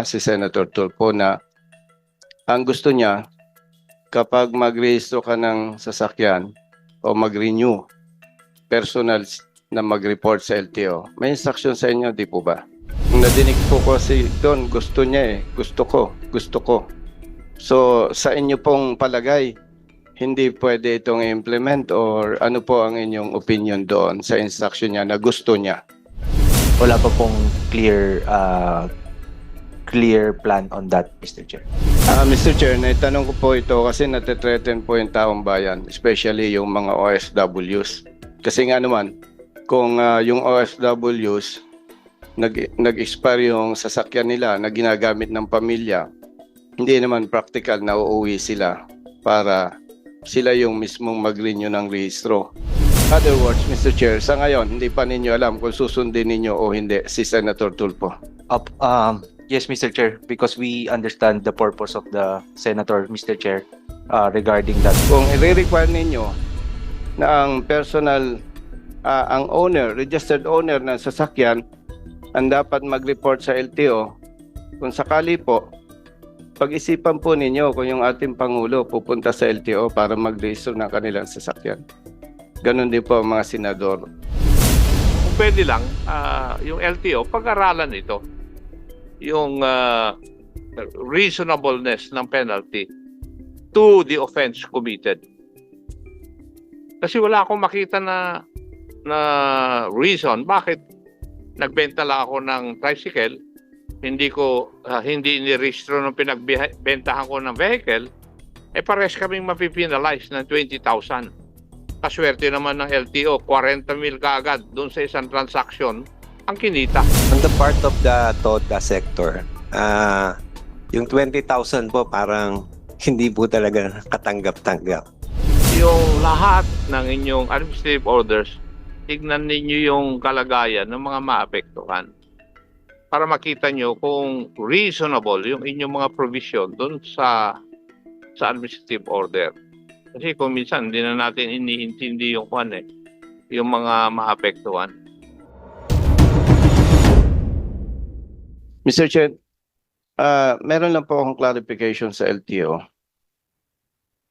ba, si Senator Tulfo, na ang gusto niya, kapag mag-rehistro ka ng sasakyan o mag-renew, personal na mag-report sa LTO, may instruction sa inyo, di po ba? Nadinig po ko si Don, gusto niya eh, gusto ko, gusto ko. So, sa inyo pong palagay, hindi pwede itong implement or ano po ang inyong opinion doon sa instruction niya na gusto niya? Wala pa pong clear uh, clear plan on that, Mr. Chair. Ah, Mr. Chair, naitanong ko po ito kasi natitreaten po yung taong bayan, especially yung mga OFWs. Kasi nga naman, kung ah, yung OFWs nag, nag-expire yung sasakyan nila na ginagamit ng pamilya, hindi naman practical na uuwi sila para sila yung mismong mag-renew ng rehistro. Other words, Mr. Chair, sa ngayon, hindi pa ninyo alam kung susundin ninyo o hindi si Senator Tulfo. Up, um, yes, Mr. Chair, because we understand the purpose of the senator, Mr. Chair, uh, regarding that. kung i-require ninyo na ang personal, ah, ang owner, registered owner ng sasakyan, ang dapat mag-report sa LTO, kung sakali po, pag-isipan po ninyo kung yung ating Pangulo pupunta sa LTO para mag-register ng kanilang sasakyan. Ganon din po ang mga senador. kung pwede lang, ah, yung LTO, pag-aralan ito. Yung ah, reasonableness ng penalty to the offense committed. Kasi wala akong makita na na reason bakit nagbenta lang ako ng tricycle, hindi ko ah, hindi ni-registro ng pinagbentahan ko ng vehicle, eh pares kaming mapipinalize ng 20,000 kaswerte naman ng LTO, 40 mil kaagad doon sa isang transaction ang kinita. On the part of the TODA sector, ah yung 20,000 po parang hindi po talaga katanggap-tanggap. Yung lahat ng inyong administrative orders, tignan ninyo yung kalagayan ng mga maapektuhan para makita nyo kung reasonable yung inyong mga provision doon sa sa administrative order. Kasi kung minsan hindi na natin iniintindi yung kwan eh, yung mga maapektuhan. Mr. Chair, ah, meron lang po akong clarification sa LTO.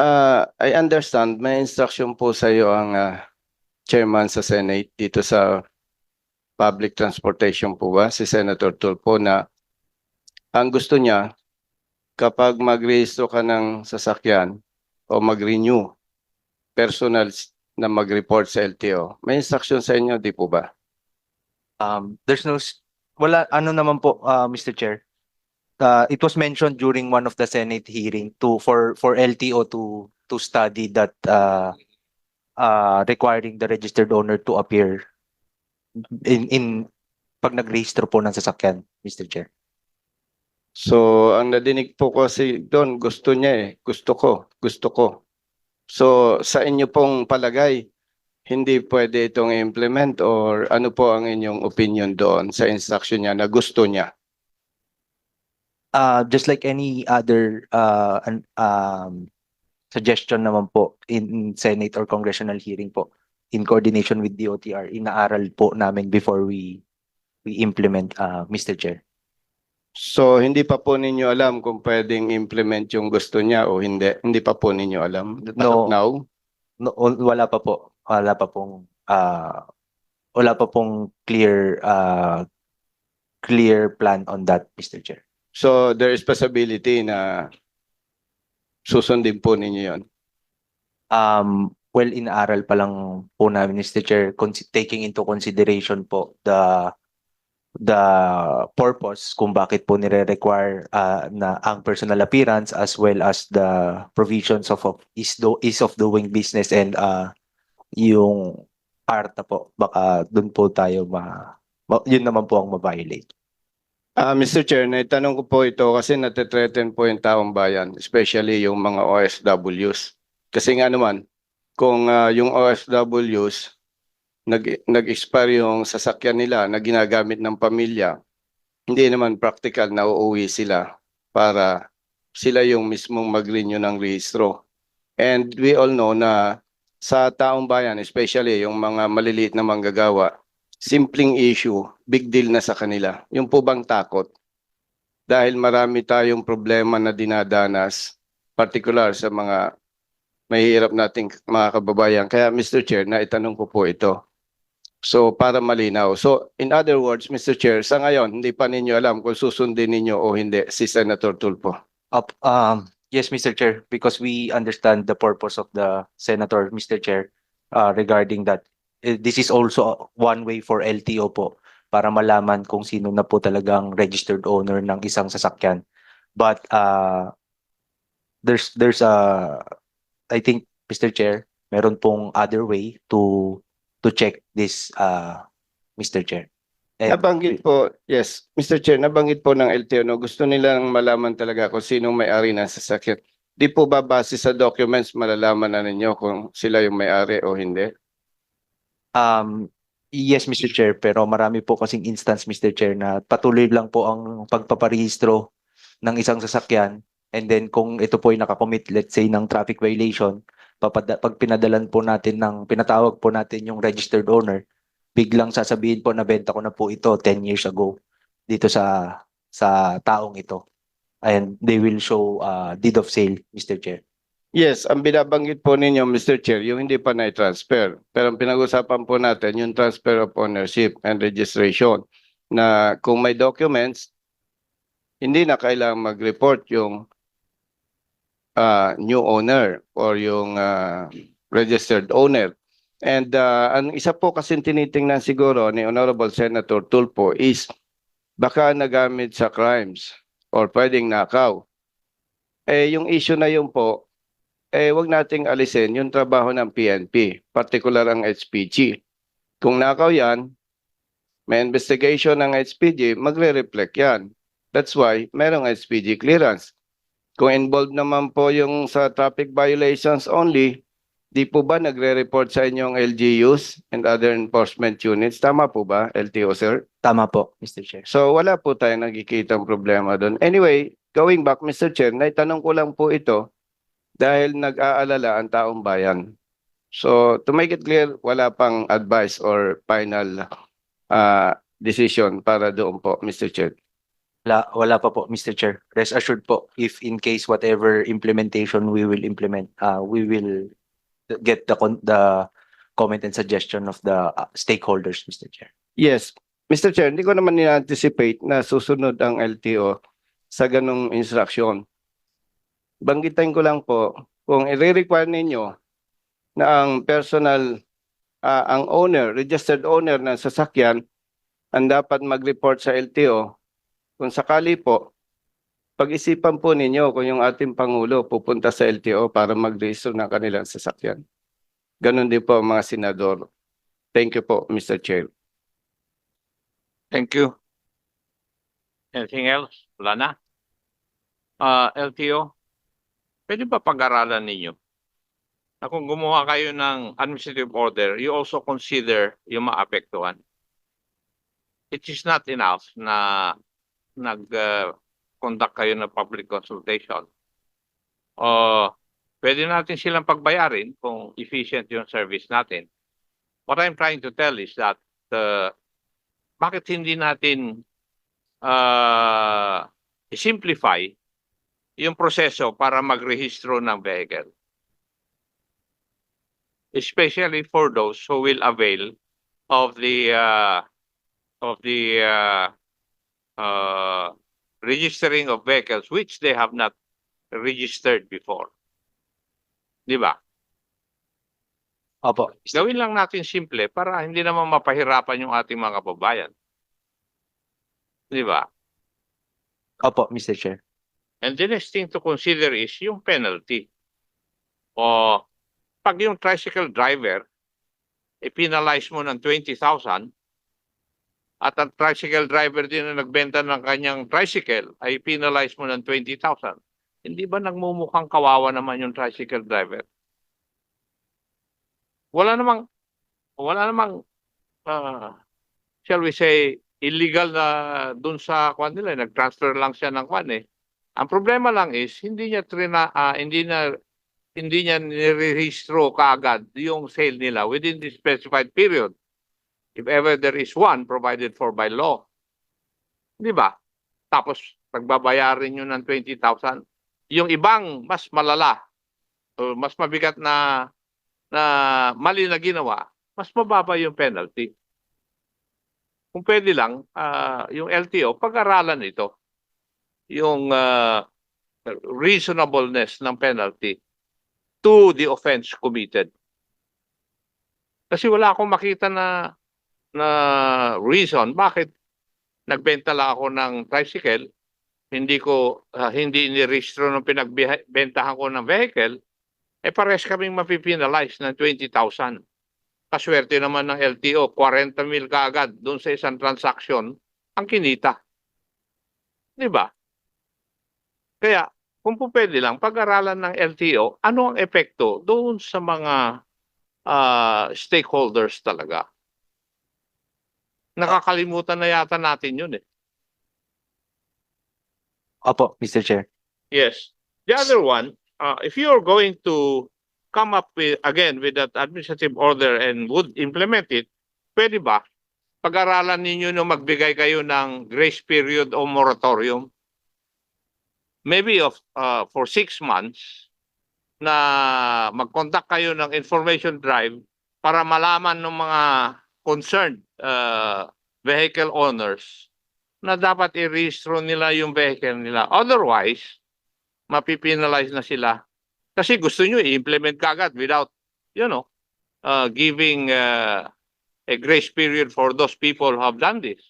Ah, I understand, may instruction po sa iyo ang ah, chairman sa Senate dito sa public transportation po ba, si Senator Tulfo na ang gusto niya kapag mag-rehistro ka ng sasakyan o mag-renew personal na mag-report sa LTO. May instruction sa inyo, di po ba? Um, there's no, wala, ano naman po, uh, Mr. Chair. Uh, it was mentioned during one of the Senate hearing to, for, for LTO to, to study that, uh, uh, requiring the registered owner to appear in, in, pag nag-register po ng sasakyan, Mr. Chair. So, ang nadinig po kasi doon, gusto niya eh. Gusto ko, gusto ko. So, sa inyo pong palagay, hindi pwede itong implement or ano po ang inyong opinion doon sa instruction niya na gusto niya? Uh, just like any other, uh, an- um, suggestion naman po in Senate or congressional hearing po, in coordination with DOTR, inaaral po namin before we, we implement, uh, Mr. Chair. So, hindi pa po ninyo alam kung pwedeng implement yung gusto niya o hindi. Hindi pa po ninyo alam. No. now? No, wal- wala pa po. Wala pa pong uh, wala pa pong clear uh, clear plan on that, Mr. Chair. So, there is possibility na susundin po ninyo yon. Um, well, inaaral pa lang po namin, Mr. Chair, taking into consideration po the the purpose kung bakit po nire-require uh, na ang personal appearance as well as the provisions of, of is do is of doing business and uh, yung ARTA po baka doon po tayo ma, ma yun naman po ang ma-violate. Ah, Mr. Chair, naitanong ko po ito kasi natitreaten po yung taong bayan, especially yung mga OFWs. Kasi nga naman, kung ah, yung OFWs nag nag-expire yung sasakyan nila na ginagamit ng pamilya, hindi naman practical na uuwi sila para sila yung mismong mag-renew ng rehistro. And we all know na sa taong bayan, especially yung mga maliliit na manggagawa, simpleng issue, big deal na sa kanila. Yung po bang takot dahil marami tayong problema na dinadanas, particular sa mga mahihirap nating mga kababayan. Kaya Mr. Chair, naitanong ko po ito. So para malinaw. So in other words, Mr. Chair, sa ngayon, hindi pa ninyo alam kung susundin ninyo o hindi si Senator Tulfo. Up, um, yes, Mr. Chair, because we understand the purpose of the senator, Mr. Chair, uh, regarding that. Eh, This is also one way for LTO po para malaman kung sino na po talagang registered owner ng isang sasakyan. But uh, there's there's a I think Mr. Chair, meron pong other way to to check this uh Mr. Chair. And- Nabanggit po, yes, Mr. Chair, nabanggit po ng LTO, no, gusto nilang malaman talaga kung sinong may-ari ng sasakyan. Di po ba base sa documents malalaman na ninyo kung sila yung may-ari o hindi? Um, yes, Mr. Chair, pero marami po kasing instance, Mr. Chair, na patuloy lang po ang pagpaparehistro ng isang sasakyan and then kung ito po ay nakakommit, let's say, ng traffic violation, papada, pag pinadalan po natin ng, pinatawag po natin yung registered owner, biglang sasabihin po na benta ko na po ito 10 years ago dito sa sa taong ito. And they will show uh, deed of sale, Mr. Chair. Yes, ang binabanggit po ninyo, Mr. Chair, yung hindi pa na-transfer. Pero pinag-usapan po natin, yung transfer of ownership and registration. Na kung may documents, hindi na kailangang mag-report yung ah, new owner or yung ah, registered owner. And ah, ang isa po kasi tinitingnan siguro ni Honorable Senator Tulfo is baka nagamit sa crimes or pwedeng nakaw. Eh, yung issue na yun po, eh wag nating alisin yung trabaho ng PNP, particular ang HPG. Kung nakaw yan, may investigation ng HPG, magre-reflect yan. That's why merong HPG clearance. Kung involved naman po yung sa traffic violations only, di po ba nagre-report sa inyong LGUs and other enforcement units? Tama po ba, LTO sir? Tama po, Mr. Chair. So wala po tayong nakikitang problema doon. Anyway, going back Mr. Chair, naitanong ko lang po ito dahil nag-aalala ang taong bayan. So to make it clear, wala pang advice or final uh, decision para doon po, Mr. Chair. Wala, wala pa po, Mr. Chair. Rest assured po, if in case whatever implementation we will implement, uh, we will get the, the comment and suggestion of the uh, stakeholders, Mr. Chair. Yes, Mr. Chair, hindi ko naman ni-anticipate na susunod ang LTO sa ganong instruction. Banggitin ko lang po, kung i-require ninyo na ang personal, ah, ang owner, registered owner ng sasakyan, ang dapat mag-report sa LTO, kung sakali po, pag-isipan po ninyo kung yung ating Pangulo pupunta sa LTO para mag-register ng kanilang sasakyan. Ganon din po mga senador. Thank you po, Mr. Chair. Thank you. Anything else? Wala na? Ah, LTO, pwede ba pag-aralan ninyo? Na kung gumawa kayo ng administrative order, you also consider yung maapektuhan. It is not enough na nag-conduct kayo ng public consultation. Uh, pwede natin silang pagbayarin kung efficient yung service natin. What I'm trying to tell is that uh, bakit hindi natin uh, simplify yung proseso para magrehistro ng vehicle. Especially for those who will avail of the uh, of the uh, uh, registering of vehicles which they have not registered before. Di ba? Opo, Gawin lang natin simple para hindi naman mapahirapan yung ating mga kababayan. Di ba? opo, Mr. Chair. And the next thing to consider is yung penalty. O pag yung tricycle driver, i-penalize mo ng 20,000 at ang tricycle driver din na nagbenta ng kanyang tricycle ay penalize mo ng 20,000. Hindi ba nagmumukhang kawawa naman yung tricycle driver? Wala namang wala namang ah, shall we say illegal na dun sa kwan nila, eh, nag-transfer lang siya ng kwan eh. Ang problema lang is hindi niya trina, ah, hindi na hindi niya nirehistro kaagad yung sale nila within the specified period. If ever there is one provided for by law. Di ba? Tapos pagbabayarin nyo ng 20,000. Yung ibang mas malala, o mas mabigat na na mali na ginawa, mas mababa yung penalty. Kung pwede lang, ah, yung LTO, pag-aralan ito. Yung ah, reasonableness ng penalty to the offense committed. Kasi wala akong makita na na reason bakit nagbenta lang ako ng tricycle, hindi ko ah, hindi ni-registro nung pinagbentahan ko ng vehicle, eh pares kaming mapipinalize ng 20,000. Kaswerte naman ng LTO, 40 mil kaagad doon sa isang transaction ang kinita. Di ba? Kaya, kung po pwede lang, pag-aralan ng LTO, ano ang epekto doon sa mga ah, stakeholders talaga? Nakakalimutan na yata natin yun eh. Opo, Mr. Chair. Yes. The other one, uh, if you're going to come up with, again, with that administrative order and would implement it, pwede ba? Pag-aralan ninyo na magbigay kayo ng grace period o moratorium, maybe of, uh, for six months, na mag-conduct kayo ng information drive para malaman ng mga concerned uh, vehicle owners na dapat i-registro nila yung vehicle nila. Otherwise, mapipinalize na sila. Kasi gusto nyo i-implement kagad without, you know, uh, giving uh, a grace period for those people who have done this.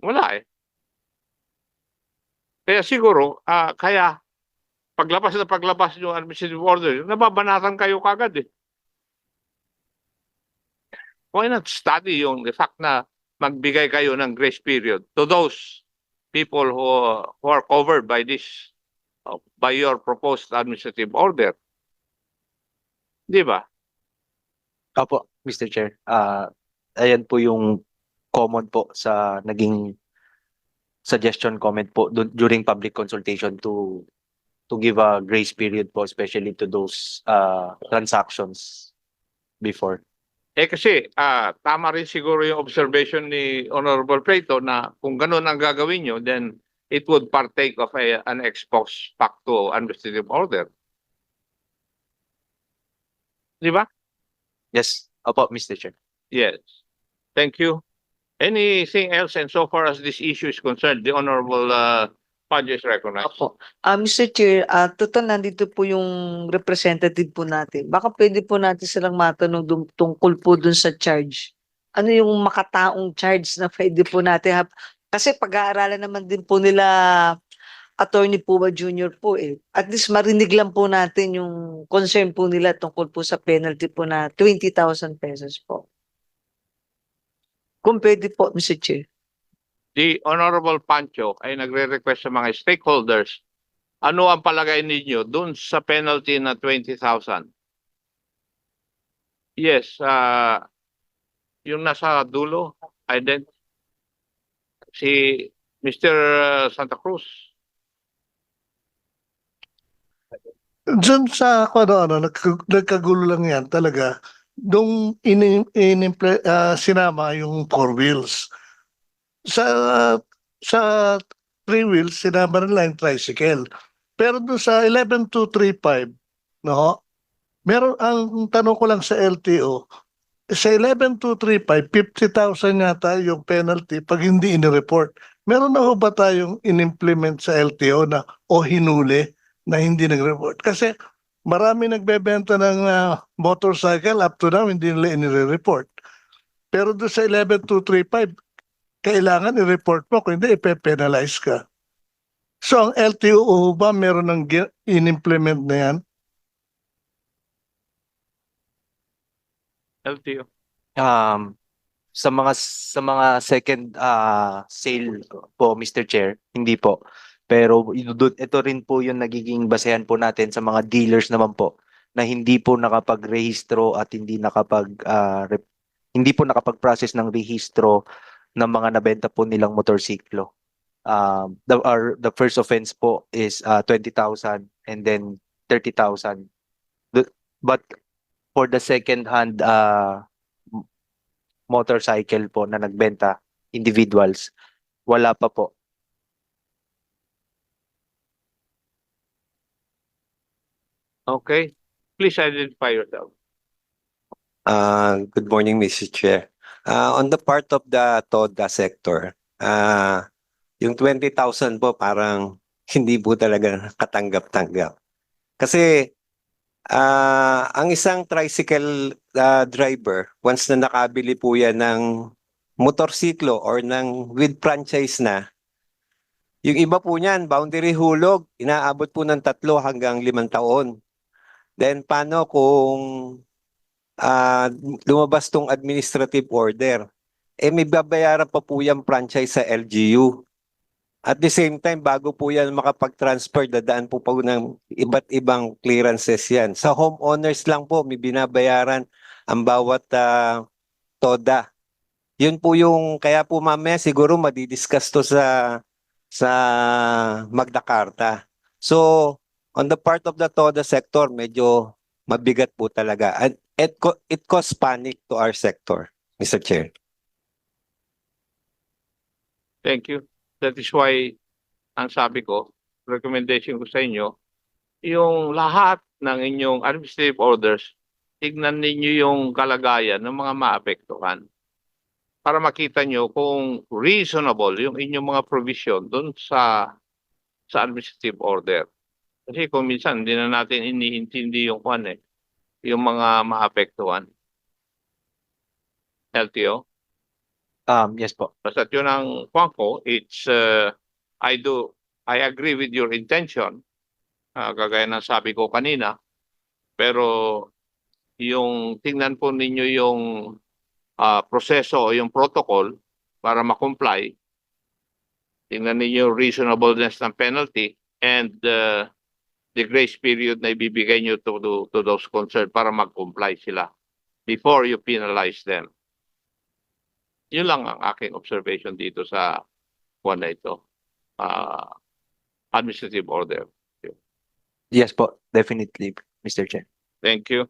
Wala eh. Kaya siguro, ah, kaya paglabas na paglabas yung administrative order, nababanatan kayo kagad eh. Why not study yung the fact na magbigay kayo ng grace period to those people who, who are covered by this, uh, by your proposed administrative order. Di ba? Opo, Mr. Chair. Ah, ayan po yung common po sa naging suggestion comment po during public consultation to to give a grace period po especially to those uh, transactions before. Eh kasi, ah, tama rin siguro yung observation ni Honorable Plato na kung ganun ang gagawin nyo, then it would partake of a, an ex post facto administrative order. Di ba? Yes, opo, Mr. Chair. Yes. Thank you. Anything else? And so far as this issue is concerned, the Honorable uh, Padre is. Opo. Ah, Mr. Chair, ah total nandito po yung representative po natin. Baka pwede po natin silang matanong tungkol po dun sa charge. Ano yung makataong charge na pwede po natin hap- kasi pag-aaralan naman din po nila Attorney Puma Jr. po eh. At least marinig lang po natin yung concern po nila tungkol po sa penalty po na 20,000 pesos po. Kung pwede po, Mr. Chair. The Honorable Pancho ay nagre-request sa mga stakeholders, ano ang palagay ninyo dun sa penalty na 20,000? Yes, uh, yung nasa dulo, ident si Mr. Santa Cruz. Diyan sa ako ano, ano nagka- nagkagulo lang yan talaga nung in, in, ah, sinama yung four wheels. Sa sa three wheels sinama nila yung tricycle. Pero doon sa 11235, no? Meron ang tanong ko lang sa LTO, sa 11235, 50,000 yata yung penalty pag hindi in-report. Meron na ho ba tayong in-implement sa LTO na o hinuli na hindi nag-report? Kasi marami nagbebenta ng ah, motorcycle up to now hindi nila inire-report. Pero doon sa 11235, kailangan i-report mo kung hindi ipe-penalize ka. So ang LTO ba meron ng in-implement na yan? LTO. Um, sa mga sa mga second uh, sale po, Mr. Chair, hindi po. Pero ito ito rin po yung nagiging basehan po natin sa mga dealers naman po na hindi po nakapag-rehistro at hindi nakapag rep- hindi po nakapag-process ng rehistro ng mga nabenta po nilang motorsiklo. Um, the, our, the first offense po is uh, 20,000 and then 30,000. The, but for the second-hand uh, motorcycle po na nagbenta, individuals, wala pa po. Okay. Please identify yourself. Uh, good morning, Mr. Chair. Uh, on the part of the TODA sector, uh, yung 20,000 po parang hindi po talaga katanggap-tanggap. Kasi ah, ang isang tricycle ah, driver, once na nakabili po yan ng motorsiklo or ng with franchise na, yung iba po niyan, boundary hulog, inaabot po ng tatlo hanggang limang taon. Then paano kung ah lumabas tong administrative order, eh may babayaran pa po yung franchise sa LGU. At the same time, bago po yan makapag-transfer, dadaan po po ng iba't ibang clearances yan. Sa homeowners lang po, may binabayaran ang bawat ah, TODA. Yun po yung, kaya po mamaya siguro madidiscuss to sa sa Magna Carta. So, on the part of the TODA sector, medyo mabigat po talaga. And it, co- it caused panic to our sector, Mr. Chair. Thank you. That is why, ang sabi ko, recommendation ko sa inyo, yung lahat ng inyong administrative orders, tignan ninyo yung kalagayan ng mga maapektuhan para makita nyo kung reasonable yung inyong mga provision doon sa sa administrative order. Kasi kung minsan hindi na natin iniintindi yung kwan eh, yung mga maapektuhan. LTO? Um, yes po. Basta yun ang kwan ko, it's, uh, I do, I agree with your intention, uh, kagaya ng sabi ko kanina, pero yung tingnan po ninyo yung uh, proseso o yung protocol para ma-comply, tingnan ninyo yung reasonableness ng penalty and uh, the grace period na ibibigay nyo to, to, to those concerned para mag-comply sila before you penalize them. Yun lang ang aking observation dito sa one na ito. Ah, administrative order. Yes po, definitely, Mr. Chair. Thank you.